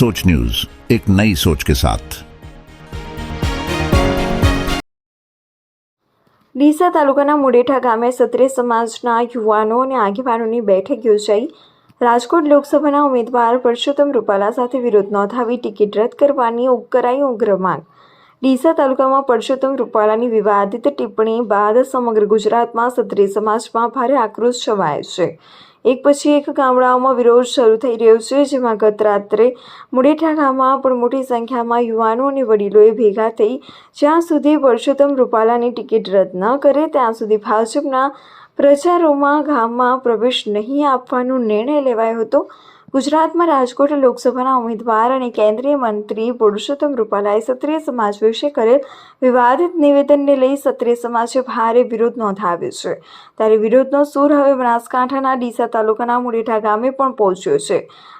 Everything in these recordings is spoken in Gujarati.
सोच न्यूज एक नई सोच के साथ ડીસા તાલુકાના મુડેઠા ગામે ક્ષત્રિય સમાજના યુવાનો અને આગેવાનોની બેઠક યોજાઈ રાજકોટ લોકસભાના ઉમેદવાર પરસોત્તમ રૂપાલા સાથે વિરોધ નોંધાવી ટિકિટ રદ કરવાની કરાઈ ઉગ્ર માંગ ડીસા તાલુકામાં પરસોત્તમ રૂપાલાની વિવાદિત ટિપ્પણી બાદ સમગ્ર ગુજરાતમાં ક્ષત્રિય સમાજમાં ભારે આક્રોશ છવાયો છે એક પછી એક ગામડાઓમાં વિરોધ શરૂ થઈ રહ્યો છે, જેમાં ગત રાત્રે મુડેઠા ગામમાં પણ મોટી સંખ્યામાં યુવાનો અને વડીલોએ ભેગા થઈ જ્યાં સુધી પરસોત્તમ રૂપાલાની ટિકિટ રદ ન કરે, ત્યાં સુધી ભાજપના પ્રચારોમાં ગામમાં પ્રવેશ નહીં આપવાનો નિર્ણય લેવાયો હતો. ગુજરાતમાં રાજકોટ લોકસભાના ઉમેદવાર અને કેન્દ્રીય મંત્રી પુરુષોત્તમ રૂપાલાએ ક્ષત્રિય સમાજ વિશે કરેલ વિવાદિત નિવેદનને લઈ ક્ષત્રિય સમાજે ભારે વિરોધ નોંધાવ્યો છે. ત્યારે વિરોધનો સૂર હવે બનાસકાંઠાના ડીસા તાલુકાના મુડેઠા ગામે પણ પહોંચ્યો છે.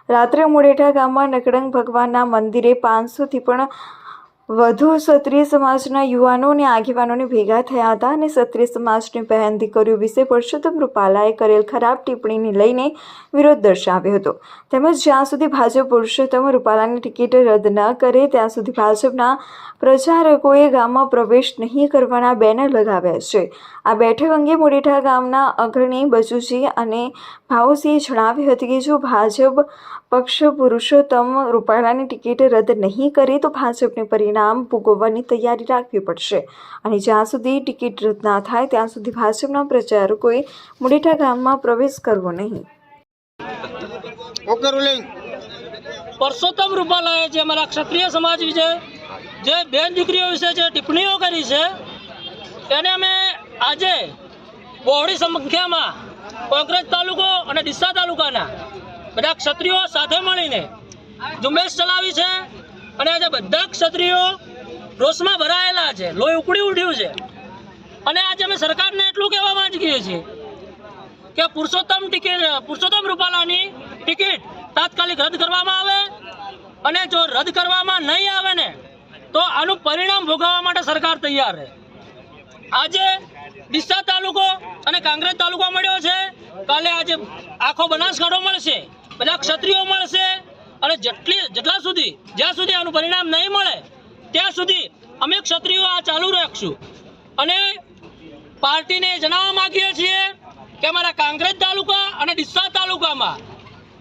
રાત્રે મુડેઠા ગામમાં નકડંગ ભગવાનના મંદિરે પાંચસોથી પણ વધુ ક્ષત્રિય સમાજના યુવાનો અને આગેવાનોને ભેગા થયા હતા અને ક્ષત્રિય સમાજની બહેન દીકરીઓ વિશે પરસોત્તમ રૂપાલાએ કરેલ ખરાબ ટિપ્પણીને લઈને વિરોધ દર્શાવ્યો હતો. તેમજ જ્યાં સુધી ભાજપ પુરુષોત્તમ રૂપાલાની ટિકિટ રદ ન કરે, ત્યાં સુધી ભાજપના પ્રચારકોએ ગામમાં પ્રવેશ નહીં કરવાના બેનર લગાવ્યા છે. આ બેઠક અંગે મોડેઠા ગામના અગ્રણી બચુજી અને ભાઉસિંહે જણાવ્યું હતું કે જો ભાજપ પક્ષ પુરુષોત્તમ રૂપાલાની ટિકિટ રદ નહીં કરે તો ભાજપને પરિણામ ભોગવવાની તૈયારી રાખવી પડશે. અને જ્યાં સુધી ટિકિટ રદ ના થાય ત્યાં સુધી ભાજપના પ્રચારકોએ મુડેઠા ગામમાં પ્રવેશ કરવો નહીં. પરસોત્તમ રૂપાલાએ જે અમારા ક્ષત્રિય સમાજ વિશે જે બેન દીકરીઓ વિશે જે ટિપ્પણીઓ કરી છે એને અમે આજે બહોળી સંખ્યામાં કોંગ્રેસ તાલુકો અને ડીસા તાલુકાના. બધા ક્ષત્રિયો સાથે મળીને ઝુંબેશ ચલાવી છે અને આજે બધા ક્ષત્રિયો રોષમાં ભરાયેલા છે. લોહી ઉકળી ઉઠ્યું છે. અને આજે અમે સરકારને એટલું કહેવા માંગીએ છીએ કે પુરુષોત્તમ ટિકિટ, પુરુષોત્તમ રૂપાલાની ટિકિટ તાત્કાલિક રદ કરવામાં આવે અને જો રદ કરવામાં નહીં આવે ને, તો આનું પરિણામ ભોગવવા માટે સરકાર તૈયાર છે આજે ડીસા તાલુકો અને કાંગ્રેસ તાલુકો મળ્યો છે. કાલે આજે આખો બનાસકાંઠો મળશે. બધા ક્ષત્રિયો મળશે. અને જેટલી જેટલા સુધી જ્યાં સુધી આનું પરિણામ નહીં મળે, ત્યાં સુધી અમે ક્ષત્રિયો આ ચાલુ રાખશું. અને પાર્ટીને જણાવવા માંગીએ છીએ કે અમારા કાંગ્રેસ તાલુકા અને ડીસા તાલુકામાં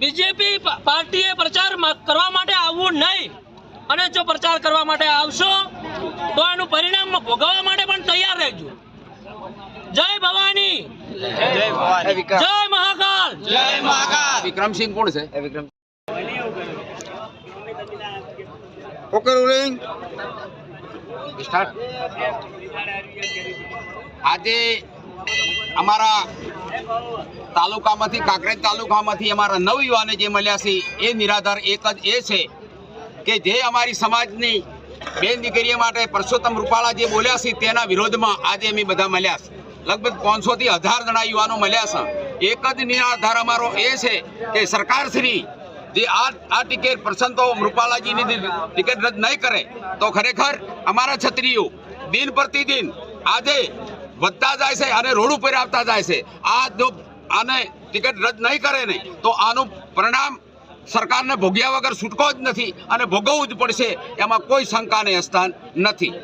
બીજેપી પાર્ટીએ પ્રચાર કરવા માટે આવવું નહીં. અને જો પ્રચાર કરવા માટે આવશો, તો એનું પરિણામ ભોગવવા માટે પણ તૈયાર રહેજો. ભવાની જય મહાકાલ. જય મહાકાલ. વિક્રમસિંહ કોણ છે? ઓકે રૂલિંગ સ્ટાર્ટ આજે અમારા તાલુકામાંથી કાંકરેજ તાલુકામાંથી અમારા નવ યુવાને જે મળ્યા છે એ નિરાધાર એક જ એ છે કે જે અમારી સમાજની બેન દીકરીઓ માટે પરસોત્તમ રૂપાળા જે બોલ્યા છે તેના વિરોધમાં આજે અમે બધા મળ્યા છે. લગભગ પાંચસો થી હજાર જણા યુવાનો મળ્યા છે. એક જ નિરાધાર અમારો એ છે કે સરકારશ્રી જે આ આ ટિકિટ પ્રસંતો મૃપાલાજીની ટિકિટ રદ નહીં કરે, તો ખરેખર અમારા છત્રીઓ દિન પ્રતિદિન આજે વધતા જાય છે અને રોડ ઉપર આવતા જાય છે. આ જો આને ટિકિટ રદ નહીં કરે ને, તો આનું પરિણામ સરકારને ભોગ્યા વગર છૂટકો જ નથી અને ભોગવવું જ પડશે. એમાં કોઈ શંકાને સ્થાન નથી.